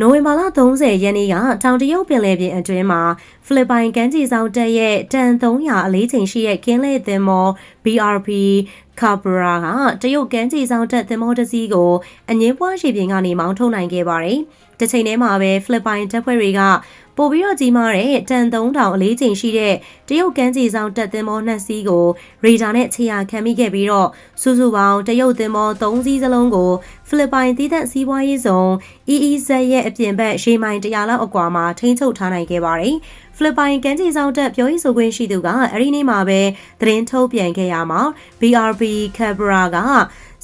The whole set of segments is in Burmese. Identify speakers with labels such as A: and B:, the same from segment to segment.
A: နိုဝင်ဘာလ30ရက်နေ့ကတောင်တရုတ်ပင်လယ်ပြင်အတွင်းမှာဖိလစ်ပိုင်ကမ်းခြေဆောင်တပ်ရဲ့တန်300အလေးချိန်ရှိတဲ့ကင်းလေသင်္ဘော BRP Cabra ကတရုတ်ကမ်းခြေဆောင်တပ်သင်္ဘောတစ်စီးကိုအငင်းပွားရှိပြင်ကနေမောင်းထုတ်နိုင်ခဲ့ပါတယ်။တစ်ချိန်တည်းမှာပဲဖိလစ်ပိုင်တပ်ဖွဲ့တွေက ပို့ပြီးတော့ကြီးမားတဲ့တန်3000အလေးချိန်ရှိတဲ့တရုတ်ကမ်းခြေဆောင်တပ်သင်္ဘောနှစ်စီးကိုရေဒါနဲ့ခြေရာခံမိခဲ့ပြီးတော့စုစုပေါင်းတရုတ်သင်္ဘော3စီးစလုံးကိုဖိလစ်ပိုင်တည်တဲ့စီးပွားရေးဆောင် EEZ ရဲ့အပြင်ဘက်ရေမိုင်100လောက်အကွာမှာထိန်းချုပ်ထားနိုင်ခဲ့ပါတယ်။ဖိလစ်ပိုင်ကမ်းခြေဆောင်တပ်ပြောရေးဆိုခွင့်ရှိသူကအဲ့ဒီနေ့မှာပဲသတင်းထုတ်ပြန်ခဲ့ရမှာ BRB Cabra က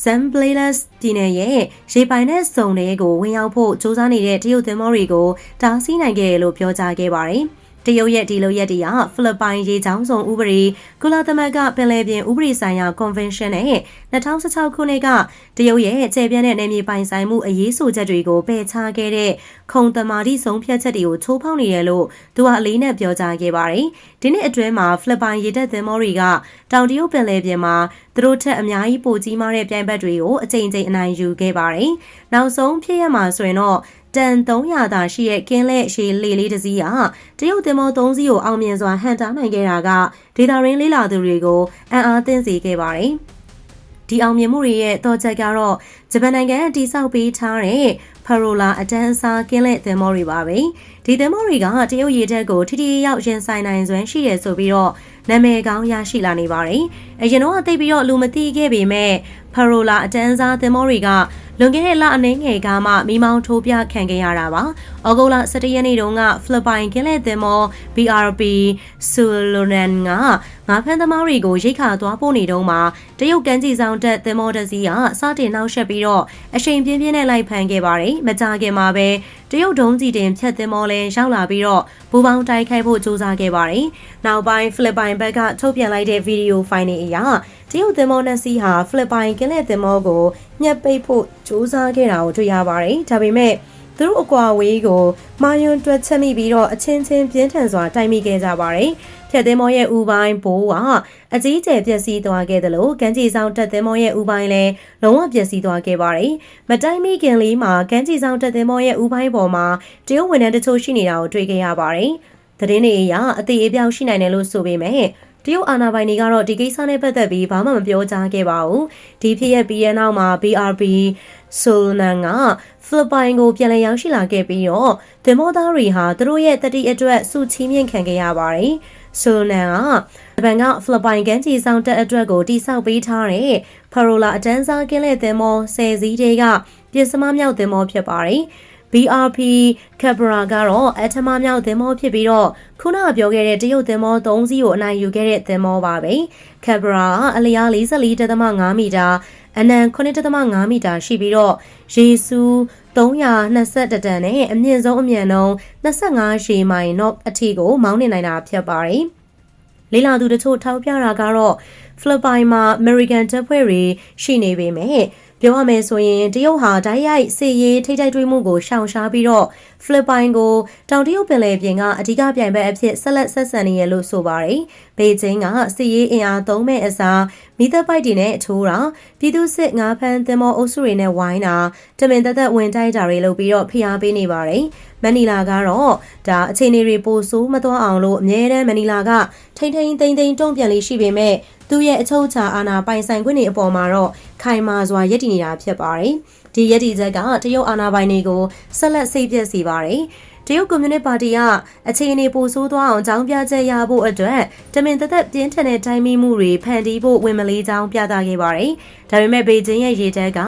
A: Zambales ပြည်နယ်ရဲ့ရေပိုင်တဲ့စုံတွေကိုဝင်ရောက်ဖို့စ조사နေတဲ့တရုတ်သင်္ဘောတွေကိုတားဆီးနိုင်ခဲ့တယ်လို့ပြောကြားခဲ့ပါတယ်။ တရုတ်ရဲ့ဒီလိုရက်တည်းကဖိလစ်ပိုင်ရေချောင်းစုံဥပဒေကုလသမဂ္ဂပင်လယ်ပြင်ဥပဒေဆိုင်ရာ Convention နဲ့2016ခုနှစ်ကတရုတ်ရဲ့ကျေပြန့်တဲ့နယ်မြေပိုင်ဆိုင်မှုအရေးဆိုချက်တွေကိုပယ်ချခဲ့တဲ့ခုံတမာတိဆုံးဖြတ်ချက်တွေကိုချိုးဖောက်နေတယ်လို့သူကအလေးနဲ့ပြောကြားခဲ့ပါတယ်။ဒီနှစ်အတွင်းမှာဖိလစ်ပိုင်ရေတပ်သင်္ဘောတွေကတောင်တရုတ်ပင်လယ်ပြင်မှာသူတို့ထက်အများကြီးပိုကြီးမားတဲ့ပြိုင်ဘက်တွေကိုအကြိမ်ကြိမ်အနိုင်ယူခဲ့ပါတယ်။နောက်ဆုံးဖြစ်ရမှာဆိုရင်တော့ တန်300သာရှိတဲ့ကင်းလက်ရှည်လေလေးတစ်စီးကတရုတ်သင်္ဘော3စီးကိုအောင်မြင်စွာဟန်တာနိုင်ခဲ့တာကဒေတာရင်းလေးလာသူတွေကိုအံ့အားသင့်စေခဲ့ပါတယ်။ဒီအောင်မြင်မှုတွေရဲ့တော့ချက်ကတော့ဂျပန်နိုင်ငံတိစောက်ပေးထားတဲ့ဖရိုလာအတန်းအစားကင်းလက်သင်္ဘောတွေပါပဲ။ဒီသင်္ဘောတွေကတရုတ်ရေတပ်ကိုထိထိရောက်ရင်ဆိုင်နိုင်စွမ်းရှိတယ်ဆိုပြီးတော့နာမည်ကောင်းရရှိလာနေပါတယ်။အရင်တော့သိပြီးတော့လူမသိခဲ့ပေမဲ့ဖရိုလာအတန်းစားသင်္ဘောတွေက လွန်ခဲ့တဲ့လအနည်းငယ်ကမှမိမောင်းထိုးပြခံခဲ့ရတာပါ။ဩဂုတ်လ17ရက်နေ့တုန်းကဖိလစ်ပိုင်ကင်းလက်သင်္ဘော BRP Sulunan ကငါးဖမ်းသမားတွေကိုရိတ်ခါသွားပို့နေတုန်းမှာတရုတ်ကမ်းခြေဆောင်တက်သင်္ဘောတစ်စီးကစတင်နှောက်ယှက်ပြီးတော့အရှိန်ပြင်းပြင်းနဲ့လိုက်ဖမ်းခဲ့ပါတယ်။မကြခင်မှာပဲတရုတ်ဒုံးကြီးတင်ဖြတ်သင်္ဘောလဲရောက်လာပြီးတော့ဘူပေါင်းတိုက်ခိုက်ဖို့ကြိုးစားခဲ့ပါတယ်။နောက်ပိုင်းဖိလစ်ပိုင်ဘက်ကထုတ်ပြန်လိုက်တဲ့ဗီဒီယိုဖိုင်တွေအရ တရုတ်သင်္ဘောနှစ်စီးဟာဖိလစ်ပိုင်ကင်းလက်သင်္ဘောကိုညှက်ပိတ်ဖို့ကြိုးစားခဲ့တာကိုတွေ့ရပါတယ်။ဒါပေမဲ့သူတို့အကွာဝေးကိုမာယွန်တွက်ချက်မိပြီးတော့အချင်းချင်းပြင်းထန်စွာတိုက်မိခဲ့ကြပါတယ်။ဖြတ်သင်းမောရဲ့ဥပိုင်းဘိုးကအကြီးကျယ်ပျက်စီးသွားခဲ့တယ်လို့ကမ်းခြေဆောင်တက်သင်းမောရဲ့ဥပိုင်းလည်းလုံးဝပျက်စီးသွားခဲ့ပါတယ်။မတိုင်မိခင်လေးမှာကမ်းခြေဆောင်တက်သင်းမောရဲ့ဥပိုင်းပေါ်မှာတရုတ်ဝန်ထမ်းတချို့ရှိနေတာကိုတွေ့ခဲ့ရပါတယ်။သတင်းတွေအရအသေးအပြောင်ရှိနိုင်တယ်လို့ဆိုပေမဲ့ တရုတ်အာဏာပိုင်တွေကတော့ဒီကိစ္စနဲ့ပတ်သက်ပြီးဘာမှမပြောကြားခဲ့ပါဘူး။ဒီဖြစ်ရဲ့ပြီးရဲ့နောက်မှာ BRP ဆိုလန်ကဖိလစ်ပိုင်ကိုပြန်လည်ရောက်ရှိလာခဲ့ပြီးတော့သင်္ဘောသားတွေဟာသူတို့ရဲ့တတိအတွက်စုချီးမြှင့်ခံခဲ့ရပါတယ်။ဆိုလန်ကဂျပန်ကဖိလစ်ပိုင်ကမ်းခြေဆောင်တပ်အတွက်ကိုတိစောက်ပေးထားတဲ့ဖရိုလာအတန်းစားကင်းလက်သင်္ဘော၁၀စီးတဲကပြည်စမမြောက်သင်္ဘောဖြစ်ပါတယ်။ BRP Cabra ကတော့အထမမြောက်သင်္ဘောဖြစ်ပြီးတော့ခုနကပြောခဲ့တဲ့တရုတ်သင်္ဘော3စီးကိုအနိုင်ယူခဲ့တဲ့သင်္ဘောပါပဲ Cabra အလျား44.5မီတာအနံ9.5မီတာရှိပြီးတော့ရေစူး321တန်နဲ့အမြင့်ဆုံးအမြန်နှုန်း25ရှီမိုင် knot အထိကိုမောင်းနေနိုင်တာဖြစ်ပါတယ်။လေးလာသူတို့ထောက်ပြတာကတော့ဖိလစ်ပိုင်မှာ American တပ်ဖွဲ့တွေရှိနေပေမဲ့ ပြောရမယ်ဆိုရင်တရုတ်ဟာဓာတ်ရိုက်စစ်ရေးထိထိုက်တွေးမှုကိုရှောင်ရှားပြီးတော့ဖိလစ်ပိုင်ကိုတောင်တရုတ်ပင်လယ်ပြင်ကအဓိကပြိုင်ဘက်အဖြစ်ဆက်လက်ဆက်ဆံနေရလို့ဆိုပါတယ်။ဘေကျင်းကစစ်ရေးအင်အားသုံးမဲ့အစားမိသက်ပိုက်တွေနဲ့ထိုးတာပြည်သူစစ်ငါးဖမ်းသင်္ဘောအုပ်စုတွေနဲ့ဝိုင်းတာတမင်သက်သက်ဝင်တိုက်တာတွေလုပ်ပြီးတော့ဖိအားပေးနေပါတယ်။မနီလာကတော့ဒါအခြေအနေတွေပိုဆိုးမသွားအောင်လို့အမြဲတမ်းမနီလာကထိမ့်ထိမ့်သိမ့်သိမ့်တုံ့ပြန်လေးရှိပေမဲ့ သူ့ရဲ့အချုပ်အခြာအာဏာပိုင်ဆိုင်ခွင့်တွေအပေါ်မှာတော့ခိုင်မာစွာရည်တည်နေတာဖြစ်ပါတယ်။ဒီရည်တည်ချက်ကတရုတ်အာဏာပိုင်တွေကိုဆက်လက်စိတ်ပြက်စေပါတယ်။တရုတ်ကွန်မြူနစ်ပါတီကအခြေအနေပိုဆိုးသွားအောင်ကြောင်းပြချက်ရဖို့အတွက်တမင်သက်သက်ပြင်းထန်တဲ့တိုင်းမိမှုတွေဖန်တီးဖို့ဝင်မလေးကြောင်းပြသခဲ့ပါတယ်။ ဒါပေမဲ့ဘေကျင်းရဲ့ရေတပ်က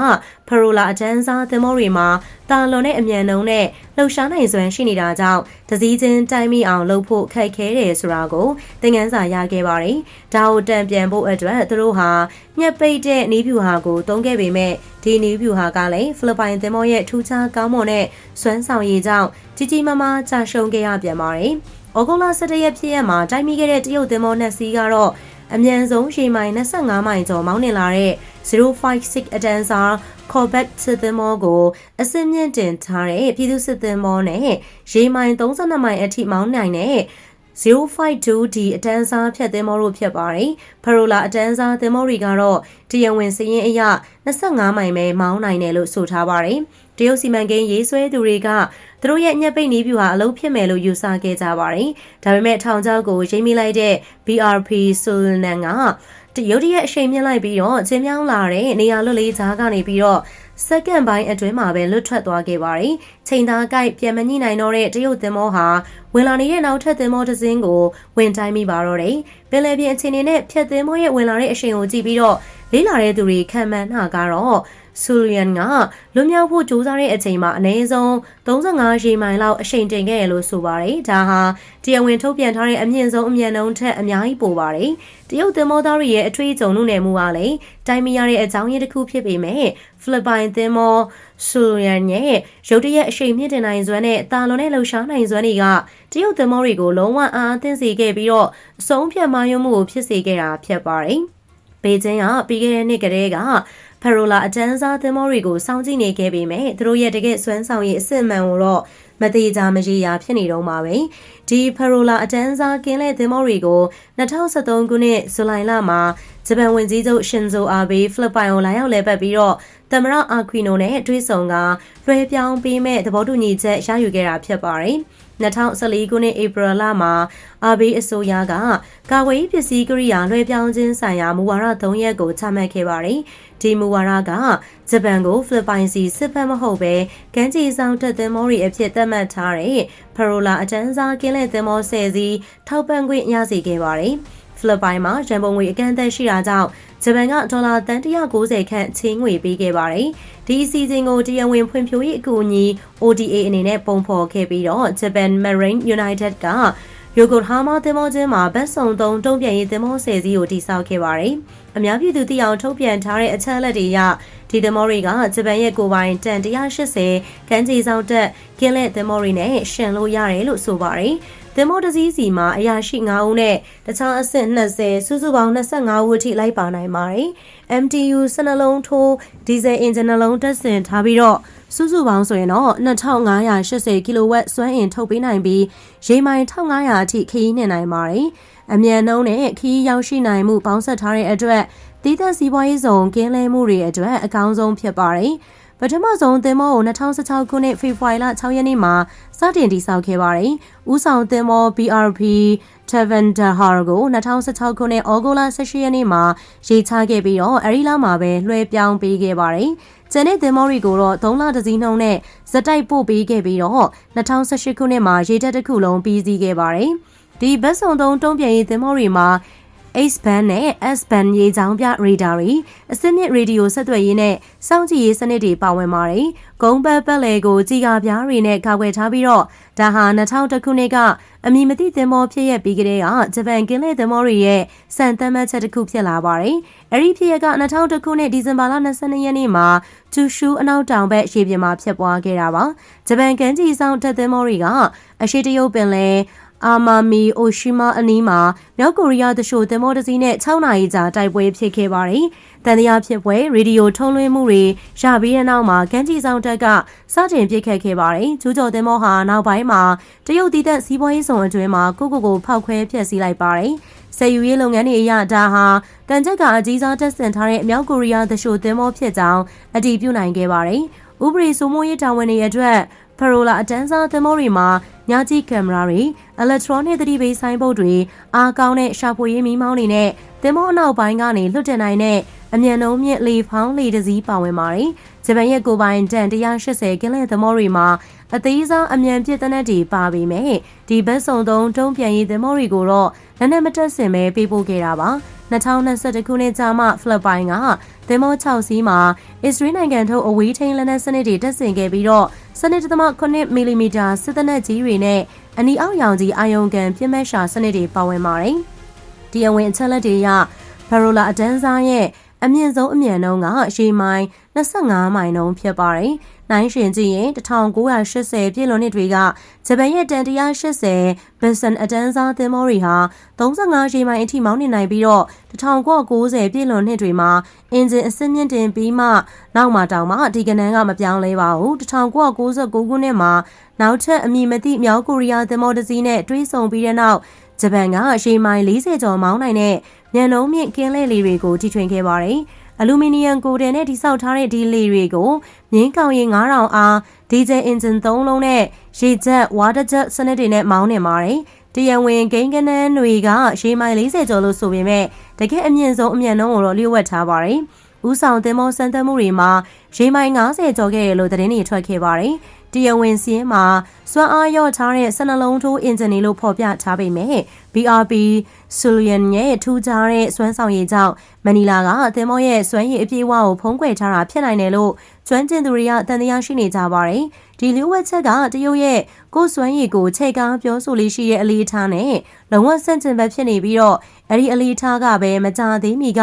A: ဖရိုလာအတန်းစားသင်္ဘောတွေမှာတာလွန်တဲ့အမြန်နှုန်းနဲ့လှုပ်ရှားနိုင်စွမ်းရှိနေတာကြောင့်တစည်းချင်းတိုင်းမိအောင်လုပ်ဖို့ခက်ခဲတယ်ဆိုတာကိုသင်ခန်းစာရခဲ့ပါတယ်။ဒါကိုတံပြန်ဖို့အတွက်သူတို့ဟာညက်ပိတ်တဲ့နီးဖြူဟာကိုတုံးခဲ့ပေမဲ့ဒီနီးဖြူဟာကလည်းဖိလစ်ပိုင်သင်္ဘောရဲ့ထူးခြားကောင်းမွန်တဲ့စွမ်းဆောင်ရည်ကြောင့်ကြီးကြီးမားမားကြာရှုံးခဲ့ရပြန်ပါတယ်။ဩဂုတ်လ17ရက်ဖြစ်ရက်မှာတိုက်မိခဲ့တဲ့တရုတ်သင်္ဘောနှစ်စီးကတော့ အမြန်ဆုံးရှည်မိုင်25မိုင်ကျော်မောင်းနှင်လာတဲ့056အတန်းစား Corvette စစ်သင်္ဘောကိုအစစ်မြင့်တင်ထားတဲ့ပြည်သူစစ်သင်္ဘောနဲ့ရေမိုင်32မိုင်အထိမောင်းနိုင်တဲ့ 052D အတန်းစားဖြတ်သင်္ဘောတို့ဖြစ်ပါတယ်။ဖရိုလာအတန်းစားသင်္ဘောတွေကတော့တရဝင်စရင်အရ25မိုင်ပဲမောင်းနိုင်တယ်လို့ဆိုထားပါတယ်။တရုတ်စီမံကိန်းရေးဆွဲသူတွေက သူတို့ရဲ့ညက်ပိတ်နီးပြူဟာအလုံးဖြစ်မယ်လို့ယူဆခဲ့ကြပါတယ်။ဒါပေမဲ့ထောင်ချောက်ကိုရိမ့်မိလိုက်တဲ့ BRP ဆိုလနန်ကတရုတ်တရက်အရှိန်မြင့်လိုက်ပြီးတော့ချင်းမြောင်းလာတဲ့နေရာလွတ်လေးကြားကနေပြီးတော့စက္ကန့်ပိုင်းအတွင်းမှာပဲလွတ်ထွက်သွားခဲ့ပါတယ်။ချိန်သားကိုက်ပြန်မညှိနိုင်တော့တဲ့တရုတ်သင်္ဘောဟာဝင်လာနေတဲ့နောက်ထပ်သင်္ဘောတစ်စင်းကိုဝင်တိုင်းမိပါတော့တယ်။ပင်လယ်ပြင်အခြေအနေနဲ့ဖြတ်သင်္ဘောရဲ့ဝင်လာတဲ့အရှိန်ကိုကြည့်ပြီးတော့လေးလာတဲ့သူတွေခံမှန်းတာကတော့ ဆူလျန်ကလွန်မြောက်ဖို့ကြိုးစားတဲ့အချိန်မှာအနည်းဆုံး35ရေမိုင်လောက်အရှိန်တင်ခဲ့ရလို့ဆိုပါတယ်။ဒါဟာတရားဝင်ထုတ်ပြန်ထားတဲ့အမြင့်ဆုံးအမြန်နှုန်းထက်အများကြီးပိုပါတယ်။တရုတ်သင်္ဘောသားတွေရဲ့အထွေးအကြုံမှုနယ်မှုကလည်းတိုင်းမရတဲ့အကြောင်းရင်းတစ်ခုဖြစ်ပေမဲ့ဖိလစ်ပိုင်သင်္ဘောဆူလျန်ရဲ့ရုတ်တရက်အရှိန်မြင့်တင်နိုင်စွမ်းနဲ့တာလွန်တဲ့လှုပ်ရှားနိုင်စွမ်းတွေကတရုတ်သင်္ဘောတွေကိုလုံးဝအားအသင့်စေခဲ့ပြီးတော့အဆုံးဖြတ်မှယုံမှုကိုဖြစ်စေခဲ့တာဖြစ်ပါတယ်။ ဘေကျင်းကပြီးခဲ့တဲ့နှစ်ကတည်းကဖရိုလာအတန်းစားသင်္ဘောတွေကိုစောင့်ကြည့်နေခဲ့ပေမဲ့သူတို့ရဲ့တကယ့်စွမ်းဆောင်ရည်အစစ်အမှန်ကိုတော့မသေးကြမရေရာဖြစ်နေတော့မှာပဲဒီဖရိုလာအတန်းစားကင်းလဲသင်္ဘောတွေကို2013ခုနှစ်ဇူလိုင်လမှာဂျပန်ဝန်ကြီးချုပ်ရှင်ဇိုအာဘေးဖိလစ်ပိုင်ကိုလာရောက်လဲပတ်ပြီးတော့သမရအာခွီနိုနဲ့တွေ့ဆုံကလွှဲပြောင်းပေးမဲ့သဘောတူညီချက်ရယူခဲ့တာဖြစ်ပါတယ်။ 2014ခုနှစ်ဧပြီလမှာအာဘေးအစိုးရကကာကွယ်ရေးပစ္စည်းကိရိယာလွှဲပြောင်းခြင်းဆိုင်ရာမူဝါဒ၃ရက်ကိုချမှတ်ခဲ့ပါတယ်။ဒီမူဝါဒကဂျပန်ကိုဖိလစ်ပိုင်စီစစ်ဖက်မဟုတ်ပဲကမ်းခြေဆောင်တပ်သင်္ဘောတွေအဖြစ်သတ်မှတ်ထားတဲ့ဖရိုလာအတန်းစားကင်းလက်သင်္ဘော၁၀စီးထောက်ပံ့ခွင့်ရစေခဲ့ပါတယ်။ ဖိလစ်ပိုင်မှာရန်ပုံငွေအကန့်အသတ်ရှိတာကြောင့်ဂျပန်ကဒေါ်လာတန်190ခန့်ချင်းငွေပေးခဲ့ပါတယ်။ဒီအစီအစဉ်ကိုတရားဝင်ဖွံ့ဖြိုးရေးအကူအညီ ODA အနေနဲ့ပုံဖော်ခဲ့ပြီးတော့ Japan Marine United ကယိုကိုဟာမာသင်္ဘောချင်းမှာဗတ်စုံသုံးတုံ့ပြန်ရေးသင်္ဘောဆယ်စီးကိုတိစောက်ခဲ့ပါတယ်။အများပြည်သူသိအောင်ထုတ်ပြန်ထားတဲ့အချက်အလက်တွေအရဒီသင်္ဘောတွေကဂျပန်ရဲ့ကိုပိုင်တန်180ခန်းကြီးဆောင်တက်ကင်းလက်သင်္ဘောတွေနဲ့ရှင်လို့ရတယ်လို့ဆိုပါတယ်။ သင်္ဘောတစ်စီးစီမှာအရာရှိ9ဦးနဲ့တခြားအဆင့်20စုစုပေါင်း25ဦးအထိလိုက်ပါနိုင်ပါတယ်။ MTU 12လုံးထိုးဒီဇယ်အင်ဂျင်နှလုံးတက်ဆင်ထားပြီးတော့စုစုပေါင်းဆိုရင်တော့2580ကီလိုဝက်စွမ်းအင်ထုတ်ပေးနိုင်ပြီးရေမိုင်1500အထိခရီးနှင်နိုင်ပါတယ်။အမြန်နှုန်းနဲ့ခရီးရောက်ရှိနိုင်မှုပေါင်းစပ်ထားတဲ့အတွက်တည်သက်စီးပွားရေးဆောင်ကင်းလဲမှုတွေအတွက်အကောင်းဆုံးဖြစ်ပါတယ်။ ပထမဆုံးသင်္ဘောကို2016ခုနှစ်ဖေဖော်ဝါရီလ6ရက်နေ့မှာစတင်တည်ဆောက်ခဲ့ပါတယ်။ဦးဆောင်သင်္ဘော BRP Tavandahar ကို2016ခုနှစ်ဩဂုတ်လ18ရက်နေ့မှာရေချခဲ့ပြီးတော့အဲဒီလမှာပဲလွှဲပြောင်းပေးခဲ့ပါတယ်။ကျန်တဲ့သင်္ဘောတွေကိုတော့3လတစည်းနှုန်းနဲ့ဇက်တိုက်ပို့ပေးခဲ့ပြီးတော့2018ခုနှစ်မှာရေတပ်တစ်ခုလုံးပြီးစီးခဲ့ပါတယ်။ဒီဘတ်စုံသုံးတုံးပြန်ရေးသင်္ဘောတွေမှာ H band နဲ့ S band ရေချောင်းပြရေဒါတွေအစစ်မြစ်ရေဒီယိုဆက်သွယ်ရေးနဲ့စောင့်ကြည့်ရေးစနစ်တွေပါဝင်ပါတယ်။ဂုံးပတ်ပတ်လည်ကိုကြီးကားပြားတွေနဲ့ကာကွယ်ထားပြီးတော့ဒါဟာ2000ခုနှစ်ကအမည်မသိသင်္ဘောဖြစ်ရပြီးကလေးကဂျပန်ကင်းလေသင်္ဘောတွေရဲ့စံသတ်မှတ်ချက်တစ်ခုဖြစ်လာပါတယ်။အဲဒီဖြစ်ရက2000ခုနှစ်ဒီဇင်ဘာလ22ရက်နေ့မှာကျူရှူအနောက်တောင်ဘက်ရေပြင်မှာဖြစ်ပွားခဲ့တာပါ။ဂျပန်ကန်ကြီးဆောင်တပ်သင်္ဘောတွေကအရှိတရုတ်ပင်လယ် အာမာမီအိုရှိမာအနီးမှာမြောက်ကိုရီးယားတရှို့သင်္ဘောတစ်စီးနဲ့6နာရီကြာတိုက်ပွဲဖြစ်ခဲ့ပါတယ်။တန်တရားဖြစ်ပွဲရေဒီယိုထုံးလွှင့်မှုတွေရပြီးတဲ့နောက်မှာကမ်းခြေဆောင်တက်ကစတင်ပြစ်ခတ်ခဲ့ပါတယ်။ကျူးကျော်သင်္ဘောဟာနောက်ပိုင်းမှာတရုတ်တည်တဲ့စီးပွားရေးဆောင်အတွင်းမှာကိုကိုကိုဖောက်ခွဲဖျက်ဆီးလိုက်ပါတယ်။ဆယ်ယူရေးလုပ်ငန်းတွေအရဒါဟာတန်ချက်ကအကြီးစားတက်ဆင်ထားတဲ့မြောက်ကိုရီးယားတရှို့သင်္ဘောဖြစ်ကြောင်းအတည်ပြုနိုင်ခဲ့ပါတယ်။ဥပဒေစိုးမိုးရေးတာဝန်တွေအတွက်ဖရိုလာအတန်းစားသင်္ဘောတွေမှာ ညကြီးကင်မရာတွေ electronic သတိပေးဆိုင်ဘုတ်တွေအားကောင်းတဲ့ရှာဖွေရေးမီးမောင်းတွေနဲ့သင်္ဘောအနောက်ပိုင်းကနေလွတ်တင်နိုင်တဲ့အမြန်နှုံးမြင့်လေဖောင်းလေတစည်းပါဝင်ပါတယ်။ ဂျပန်ရဲ့ကိုပိုင်တန်180ကင်းလက်သမောတွေမှာအသေးစားအမြန်ပြစ်တနက်တွေပါပေမဲ့ဒီဘက်စုံသုံးတုံးပြန်ရေးသမောတွေကိုတော့လက်နက်မတက်စင်ပဲပေးပို့ခဲ့တာပါ2021ခုနှစ်ကြာမှဖိလစ်ပိုင်ကသင်္ဘော6စီးမှာအစ္စရေးနိုင်ငံထုတ်အဝေးထိန်းလက်နက်စနစ်တွေတက်ဆင်ခဲ့ပြီးတော့စနစ်သမ9မီလီမီတာစစ်တပ်နက်ကြီးတွေနဲ့အနီအောက်ရောင်ကြီးအာယုံကန်ပြင်းမဲ့ရှာစနစ်တွေပါဝင်ပါတယ်။ဒီအဝင်အချက်လက်တွေရဘရိုလာအတန်းစားရဲ့အမြင့်ဆုံးအမြန်နှုန်းကရေမိုင် 25မိုင်နှုန်းဖြစ်ပါတယ်။နိုင်ရှင်ကြည့်ရင်1980ပြည့်လွန်နှစ်တွေကဂျပန်ရဲ့တန်180ဘက်ဆန်အတန်းစားသင်္ဘောတွေဟာ35ရေမိုင်အထိမောင်းနေနိုင်ပြီးတော့1990ပြည့်လွန်နှစ်တွေမှာအင်ဂျင်အဆင့်မြင့်တင်ပြီးမှနောက်မှတောင်မှဒီကနန်းကမပြောင်းလဲပါဘူး1999ခုနှစ်မှာနောက်ထပ်အမည်မသိမြောက်ကိုရီးယားသင်္ဘောတစ်စီးနဲ့တွဲဆုံပြီးတဲ့နောက်ဂျပန်ကရေမိုင်40ကျော်မောင်းနိုင်တဲ့မြန်နှုံးမြင့်ကင်းလဲလေးတွေကိုတီထွင်ခဲ့ပါတယ်။ အလူမီနီယံကိုတယ်နဲ့တိစောက်ထားတဲ့ဒီလေတွေကိုမြင်းကောင်ရီ9000အားဒီဇယ်အင်ဂျင်3လုံးနဲ့ရေဂျက်ဝါတာဂျက်စနစ်တွေနဲ့မောင်းနေပါတယ်။တရားဝင်ဂိမ်းကနန်းတွေကရေမိုင်40ကျော်လို့ဆိုပေမဲ့တကယ်အမြင့်ဆုံးအမြင့်နှုန်းကိုတော့လျှို့ဝှက်ထားပါတယ်။ဦးဆောင်သင်္ဘောစမ်းသပ်မှုတွေမှာရေမိုင်90ကျော်ခဲ့ရလို့သတင်းတွေထွက်ခဲ့ပါတယ်။ တရားဝင်စီးရင်မှာစွမ်းအားရော့ထားတဲ့12လုံးထိုးအင်ဂျင်တွေလို့ဖော်ပြထားပေမဲ့ BRP Sulian ရဲ့ထူးခြားတဲ့စွမ်းဆောင်ရည်ကြောင့်မနီလာကအသင်းမောရဲ့စွမ်းရည်အပြည့်အဝကိုဖုံးကွယ်ထားတာဖြစ်နိုင်တယ်လို့ကျွမ်းကျင်သူတွေကတန်တရားရှိနေကြပါတယ်။ဒီလူဝက်ချက်ကတရုတ်ရဲ့ကိုယ်စွမ်းရည်ကိုခြေကားပြောဆိုလေးရှိတဲ့အလေးထားနဲ့လုံဝဆန့်ကျင်ဘက်ဖြစ်နေပြီးတော့ အဲ့ဒီအလေးထားကပဲမကြသေးမီက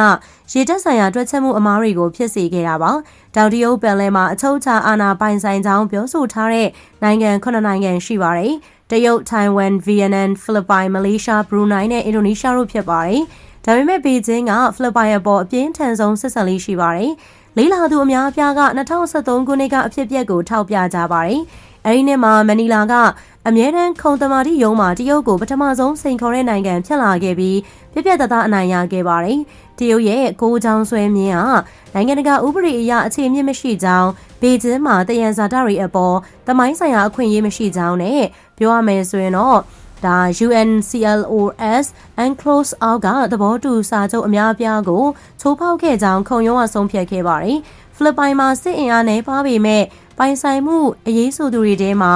A: ရေတက်ဆိုင်ရာတွက်ချက်မှုအမားတွေကိုဖြစ်စေခဲ့တာပါ။တောင်တရုတ်ပန်လယ်မှာအချုပ်ချာအာဏာပိုင်ဆိုင်ကြောင်းပြောဆိုထားတဲ့နိုင်ငံခုနှစ်နိုင်ငံရှိပါတယ်။တရုတ်၊ထိုင်ဝမ်၊ဗီယက်နမ်၊ဖိလစ်ပိုင်၊မလေးရှား၊ဘရူနိုင်းနဲ့အင်ဒိုနီးရှားတို့ဖြစ်ပါတယ်။ဒါပေမဲ့ဘေကျင်းကဖိလစ်ပိုင်အပေါ်အပြင်းထန်ဆုံးဆက်ဆံလေးရှိပါတယ်။လေးလာသူအများအပြားက2023ခုနှစ်ကအဖြစ်အပျက်ကိုထောက်ပြကြပါတယ်။ အဲဒီနှစ်မှာမနီလာကအမြဲတမ်းခုံတမာတိယုံမှာတရုတ်ကိုပထမဆုံးစိန်ခေါ်တဲ့နိုင်ငံဖြစ်လာခဲ့ပြီးပြပြတသားအနိုင်ရခဲ့ပါတယ်။တရုတ်ရဲ့ကိုးချောင်းဆွဲမြင်းဟာနိုင်ငံတကာဥပဒေအရအခြေအမြင့်မရှိကြောင်းဘေကျင်းမှာတယံဇာတတွေအပေါ်တမိုင်းဆိုင်ရာအခွင့်အရေးမရှိကြောင်းနဲ့ပြောရမယ်ဆိုရင်တော့ဒါ UNCLOS UNCLOS အောက်ကသဘောတူစာချုပ်အများအပြားကိုချိုးဖောက်ခဲ့ကြောင်းခုံရုံးကဆုံးဖြတ်ခဲ့ပါတယ်။ဖိလစ်ပိုင်မှာစစ်အင်အားနဲ့ပါပေမဲ့ ပိုင်ဆိုင်မှုအရေးဆိုသူတွေထဲမှာ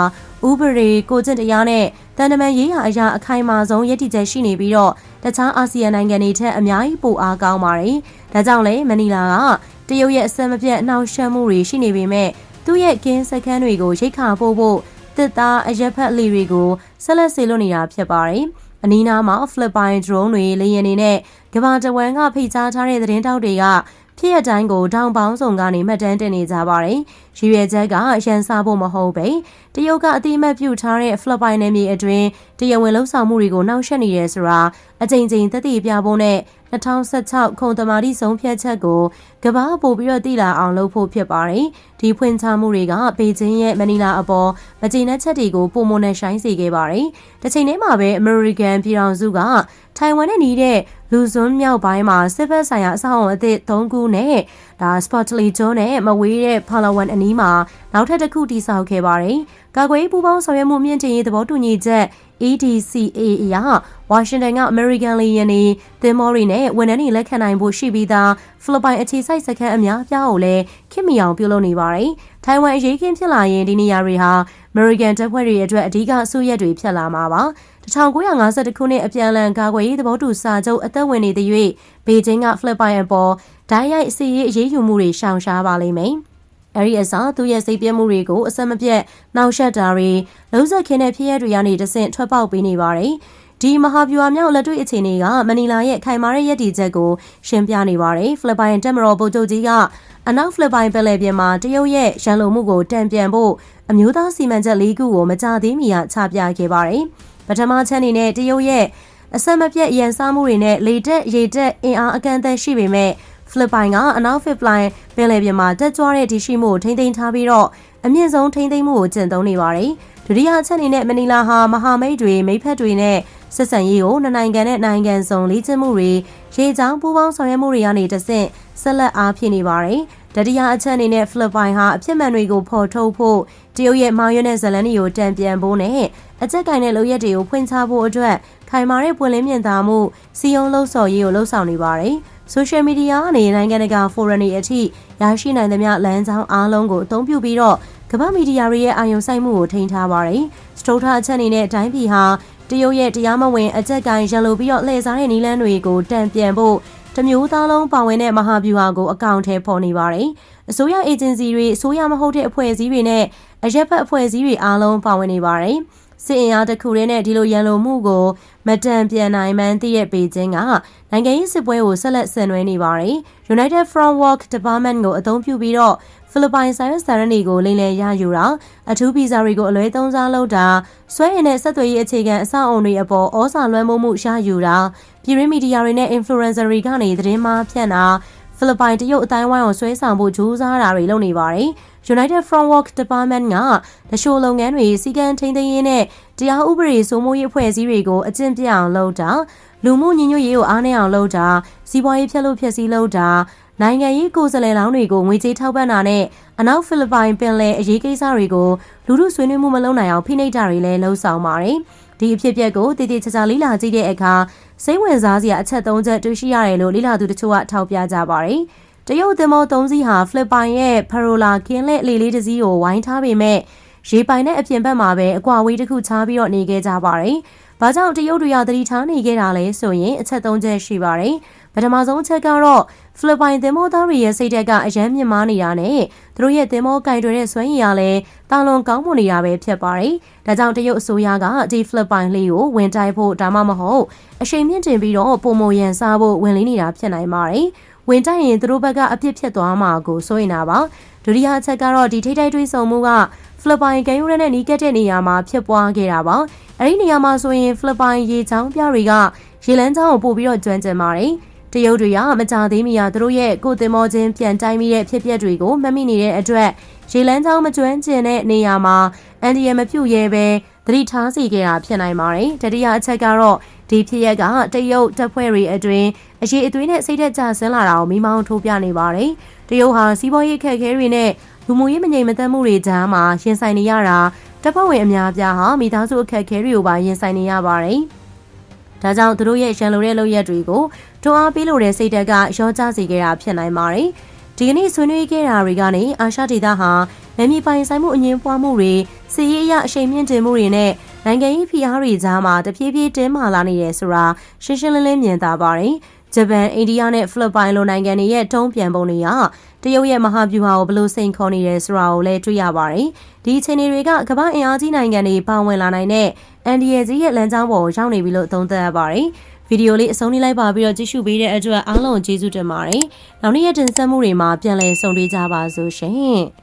A: ဥပဒေကိုကျင့်တရားနဲ့တန်တမန်ရေးရာအရာအခိုင်အမာဆုံးရည်တည်ချက်ရှိနေပြီးတော့တခြားအာဆီယံနိုင်ငံတွေထက်အများကြီးပိုအားကောင်းပါတယ်။ဒါကြောင့်လဲမနီလာကတရုတ်ရဲ့အစမပြတ်အနှောက်ယှက်မှုတွေရှိနေပေမဲ့သူ့ရဲ့ကင်းစခန်းတွေကိုရိတ်ခါပို့ဖို့တစ်သားအရက်ဖက်လီတွေကိုဆက်လက်ဆေလွတ်နေတာဖြစ်ပါတယ်။အနီးနားမှာ flip by drone တွေလေယာဉ်တွေနဲ့ကဘာတဝမ်ကဖိတ်ကြားထားတဲ့သတင်းတောက်တွေက ဖြစ်ရတိုင်းကိုတောင်ပေါင်းစုံကနေမှတ်တမ်းတင်နေကြပါတယ်။ရည်ရွယ်ချက်ကရန်စားဖို့မဟုတ်ပဲတရုတ်ကအတိအမှတ်ပြုထားတဲ့ flip by နယ်မြေအတွင်းတရားဝင်လှုပ်ဆောင်မှုတွေကိုနှောက်ယှက်နေတယ်ဆိုတာအကြိမ်ကြိမ်သက်သေပြဖို့နဲ့2016ခုံတမာတိဆုံးဖြတ်ချက်ကိုကဘာပို့ပြီးတော့တည်လာအောင်လုပ်ဖို့ဖြစ်ပါတယ်။ဒီဖွင့်ချမှုတွေကဘေကျင်းရဲ့မနီလာအပေါ်မကျေနပ်ချက်တွေကိုပုံမနဲ့ရှိုင်းစေခဲ့ပါတယ်။တစ်ချိန်တည်းမှာပဲအမေရိကန်ပြည်ထောင်စုကထိုင်ဝမ်နဲ့နေတဲ့ လူစွန်းမြောက်ပိုင်းမှာစစ်ဘက်ဆိုင်ရာအဆောက်အုံအသစ်၃ခုနဲ့ဒါ Sportley ကျွန်းနဲ့မဝေးတဲ့ Palawan အနီးမှာနောက်ထပ်တစ်ခုတည်ဆောက်ခဲ့ပါတယ်။ကာကွယ်ရေးပူးပေါင်းဆောင်ရွက်မှုမြင့်တင်ရေးသဘောတူညီချက် EDCA အရဝါရှင်တန်ကအမေရိကန်လေယာဉ်တွေသင်္ဘောတွေနဲ့ဝန်ထမ်းတွေလက်ခံနိုင်ဖို့ရှိပြီးသားဖိလစ်ပိုင်အခြေစိုက်စခန်းအများပြားကိုလည်းခင်မီအောင်ပြုလုပ်နေပါတယ်။ထိုင်ဝမ်အရေးခင်းဖြစ်လာရင်ဒီနေရာတွေဟာအမေရိကန်တပ်ဖွဲ့တွေအတွက်အဓိကအဆိုးရက်တွေဖြစ်လာမှာပါ။1952ခုနှစ်အပြန်အလှန်ကာကွယ်ရေးသဘောတူစာချုပ်အသက်ဝင်နေတဲ့၍ဘေကျင်းကဖိလစ်ပိုင်အပေါ်ဓာတ်ရိုက်စီရေးအရေးယူမှုတွေရှောင်ရှားပါလိမ့်မယ်။ အဲ့ဒီအစားသူ့ရဲ့စိတ်ပြည့်မှုတွေကိုအဆက်မပြတ်နှောက်ယှက်တာတွေလုံးဆက်ခင်းတဲ့ဖြစ်ရတွေကနေတဆင့်ထွက်ပေါက်ပေးနေပါတယ်။ဒီမဟာဗျူဟာမြောက်လက်တွေ့အခြေအနေကမနီလာရဲ့ခိုင်မာတဲ့ရည်တည်ချက်ကိုရှင်းပြနေပါတယ်။ဖိလစ်ပိုင်တက်မတော်ဗိုလ်ချုပ်ကြီးကအနောက်ဖိလစ်ပိုင်ပယ်လယ်ပြင်မှာတရုတ်ရဲ့ရန်လိုမှုကိုတံပြန်ဖို့အမျိုးသားစီမံချက်၄ခုကိုမကြသေးမီကချပြခဲ့ပါတယ်။ပထမချက်အနေနဲ့တရုတ်ရဲ့အဆက်မပြတ်ရန်စားမှုတွေနဲ့လေတက်ရေတက်အင်အားအကန့်အသတ်ရှိပေမဲ့ ဖိလစ်ပိုင်ကအနောက်ဖစ်ပလိုင်ပင်လယ်ပြင်မှာတက်ကြွတဲ့ဒီရှိမှုကိုထိမ့်သိမ်းထားပြီးတော့အမြင့်ဆုံးထိမ့်သိမ်းမှုကိုကျင့်သုံးနေပါတယ်။ဒုတိယအချက်အနေနဲ့မနီလာဟာမဟာမိတ်တွေမိဖက်တွေနဲ့ဆက်ဆံရေးကိုနှစ်နိုင်ငံနဲ့နိုင်ငံစုံလေ့ကျင့်မှုတွေရေချောင်းပူးပေါင်းဆောင်ရွက်မှုတွေကနေတဆင့်ဆက်လက်အားဖြည့်နေပါတယ်။တတိယအချက်အနေနဲ့ဖိလစ်ပိုင်ဟာအဖြစ်မှန်တွေကိုဖော်ထုတ်ဖို့တရုတ်ရဲ့မောင်ရွက်တဲ့ဇလန်တွေကိုတံပြန်ဖို့နဲ့အကြက်ကင်တဲ့လုပ်ရက်တွေကိုဖွင့်ချဖို့အတွက်ခိုင်မာတဲ့ပွင့်လင်းမြင်သာမှုစီယုံလှုပ်ဆော်ရေးကိုလှုပ်ဆောင်နေပါတယ်။ ဆိုရှယ်မီဒီယာကနေနိုင်ငံတကာဖိုရမ်တွေအထိရရှိနိုင်သမျှလမ်းကြောင်းအားလုံးကိုအသုံးပြုပြီးတော့ကမ္ဘာမီဒီယာတွေရဲ့အာရုံစိုက်မှုကိုထိန်းထားပါတယ်။စတိုထာအချက်အနေနဲ့အတိုင်းပြည်ဟာတရုတ်ရဲ့တရားမဝင်အကြက်ကိုင်ရန်လိုပြီးတော့လှည့်စားတဲ့နီလန်းတွေကိုတံပြန်ဖို့တမျိုးသားလုံးပါဝင်တဲ့မဟာဗျူဟာကိုအကောင့်ထဲပေါ်နေပါတယ်။အစိုးရအေဂျင်စီတွေအစိုးရမဟုတ်တဲ့အဖွဲ့အစည်းတွေနဲ့အရက်ဖက်အဖွဲ့အစည်းတွေအားလုံးပါဝင်နေပါတယ်။ စစ်အင်အားတစ်ခုတည်းနဲ့ဒီလိုရန်လိုမှုကိုမတန်ပြန်နိုင်မှန်းသိတဲ့ပေကျင်းကနိုင်ငံရေးစစ်ပွဲကိုဆက်လက်ဆင်နွှဲနေပါတယ်။ United Front Work Department ကိုအသုံးပြုပြီးတော့ဖိလစ်ပိုင်ဆိုင်စာရန်တွေကိုလိမ့်လည်ရယူတာအထူးဗီဇာတွေကိုအလွဲသုံးစားလုပ်တာဆွဲရင်တဲ့ဆက်သွယ်ရေးအခြေခံအဆောက်အုံတွေအပေါ်ဩဇာလွှမ်းမိုးမှုရယူတာပြည်ရင်းမီဒီယာတွေနဲ့ influencer တွေကနေသတင်းမှားဖြန့်တာဖိလစ်ပိုင်တရုတ်အတိုင်းဝိုင်းကိုဆွဲဆောင်ဖို့ကြိုးစားတာတွေလုပ်နေပါတယ်။ United Front Work Department ကတရှို့လုပ်ငန်းတွေစီကံထိန်းသိမ်းရေးနဲ့တရားဥပဒေစိုးမိုးရေးအဖွဲ့အစည်းတွေကိုအကျင့်ပြအောင်လုပ်တာလူမှုညီညွတ်ရေးကိုအားနည်းအောင်လုပ်တာစီးပွားရေးဖြတ်လို့ဖြည့်ဆည်းလုပ်တာနိုင်ငံရေးကိုယ်စားလှယ်လောင်းတွေကိုငွေကြေးထောက်ပံ့တာနဲ့အနောက်ဖိလစ်ပိုင်ပင်လယ်အရေးကိစ္စတွေကိုလူမှုဆွေးနွေးမှုမလုပ်နိုင်အောင်ဖိနှိပ်တာတွေလည်းလှုံ့ဆော်ပါတယ်။ဒီအဖြစ်အပျက်ကိုတည်တည်ချာချာလေ့လာကြည့်တဲ့အခါစိတ်ဝင်စားစရာအချက်၃ချက်တွေ့ရှိရတယ်လို့လေ့လာသူတချို့ကထောက်ပြကြပါတယ်။ တရုတ်သင်္ဘော၃စီးဟာဖိလစ်ပိုင်ရဲ့ဖရိုလာကင်းလက်လေလေးတစ်စီးကိုဝိုင်းထားပေမဲ့ရေပိုင်တဲ့အပြင်ဘက်မှာပဲအကွာဝေးတစ်ခုခြားပြီးတော့နေခဲ့ကြပါတယ်။ဘာကြောင့်တရုတ်တွေကသတိထားနေခဲ့တာလဲဆိုရင်အချက်၃ချက်ရှိပါတယ်။ပထမဆုံးအချက်ကတော့ဖိလစ်ပိုင်သင်္ဘောသားတွေရဲ့စိတ်ဓာတ်ကအယမ်းမြင့်မားနေတာနဲ့သူတို့ရဲ့သင်္ဘောကင်တွေတဲ့စွမ်းရည်ရလည်းတာလွန်ကောင်းမွန်နေတာပဲဖြစ်ပါတယ်။ဒါကြောင့်တရုတ်အစိုးရကဒီဖိလစ်ပိုင်လေးကိုဝင်တိုက်ဖို့ဒါမှမဟုတ်အချိန်မြင့်တင်ပြီးတော့ပုံမရန်စားဖို့ဝင်လင်းနေတာဖြစ်နိုင်ပါတယ်။ ဝင်တိုက်ရင်သူတို့ဘက်ကအပြစ်ဖြစ်သွားမှာကိုစိုးရင်တာပါ။ဒုတိယအချက်ကတော့ဒီထိတ်တိုက်တွေးဆုံမှုကဖိလစ်ပိုင်ကမ်းရိုးတန်းနဲ့နီးကပ်တဲ့နေရာမှာဖြစ်ပွားခဲ့တာပါ။အဲဒီနေရာမှာဆိုရင်ဖိလစ်ပိုင်ရေချောင်းပြတွေကရေလန်းချောင်းကိုပို့ပြီးတော့ကျွမ်းကျင်ပါတယ်။တရုတ်တွေကမကြသေးမီဟာသူတို့ရဲ့ကိုယ်တင်မောချင်းပြန်တိုင်းမိတဲ့ဖြစ်ပျက်တွေကိုမမိနေတဲ့အတွက်ရေလန်းချောင်းမကျွမ်းကျင်တဲ့နေရာမှာအန်ဒီရမပြုတ်ရဲပဲသတိထားစီခဲ့တာဖြစ်နိုင်ပါတယ်။တတိယအချက်ကတော့ ဒီဖြစ်ရက်ကတရုတ်တပ်ဖွဲ့တွေအတွင်းအရေးအသွေးနဲ့စိတ်သက်ကြဆင်းလာတာကိုမိမောင်းထိုးပြနေပါတယ်။တရုတ်ဟာစီးပွားရေးခက်ခဲတွေနဲ့လူမှုရေးမငြိမ်မသက်မှုတွေကြားမှာရင်ဆိုင်နေရတာတပ်ဖွဲ့ဝင်အများအပြားဟာမိသားစုအခက်အခဲတွေကိုပါရင်ဆိုင်နေရပါတယ်။ဒါကြောင့်သူတို့ရဲ့ရန်လိုတဲ့လုပ်ရက်တွေကိုတွန်းအားပေးလို့တဲ့စိတ်ဓာတ်ကရောကျစေခဲ့တာဖြစ်နိုင်ပါတယ်။ဒီကနေ့ဆွေးနွေးခဲ့တာတွေကနေအာရှဒေသဟာနယ်မြေပိုင်ဆိုင်မှုအငင်းပွားမှုတွေစီးရေးအရအရှိန်မြင့်တင်မှုတွေနဲ့ နိုင်ငံရေးဖိအားတွေကြားမှာတဖြည်းဖြည်းတင်းမာလာနေတယ်ဆိုတာရှင်းရှင်းလင်းလင်းမြင်သာပါတယ်။ဂျပန်၊အိန္ဒိယနဲ့ဖိလစ်ပိုင်လိုနိုင်ငံတွေရဲ့တုံးပြန်ပုံတွေကတရုတ်ရဲ့မဟာဗျူဟာကိုဘယ်လိုစိန်ခေါ်နေတယ်ဆိုတာကိုလည်းတွေ့ရပါတယ်။ဒီအခြေအနေတွေကကမ္ဘာအင်အားကြီးနိုင်ငံတွေပါဝင်လာနိုင်တဲ့အန်ဒီယယ်ကြီးရဲ့လမ်းကြောင်းပေါ်ကိုရောက်နေပြီလို့သုံးသပ်ရပါတယ်။ဗီဒီယိုလေးအဆုံးလေးလိုက်ပါပြီးတော့ကြည့်ရှုပေးတဲ့အတွက်အားလုံးကျေးဇူးတင်ပါတယ်။နောက်နေ့ရက်တင်ဆက်မှုတွေမှာပြန်လည်ဆုံတွေ့ကြပါစို့ရှင်။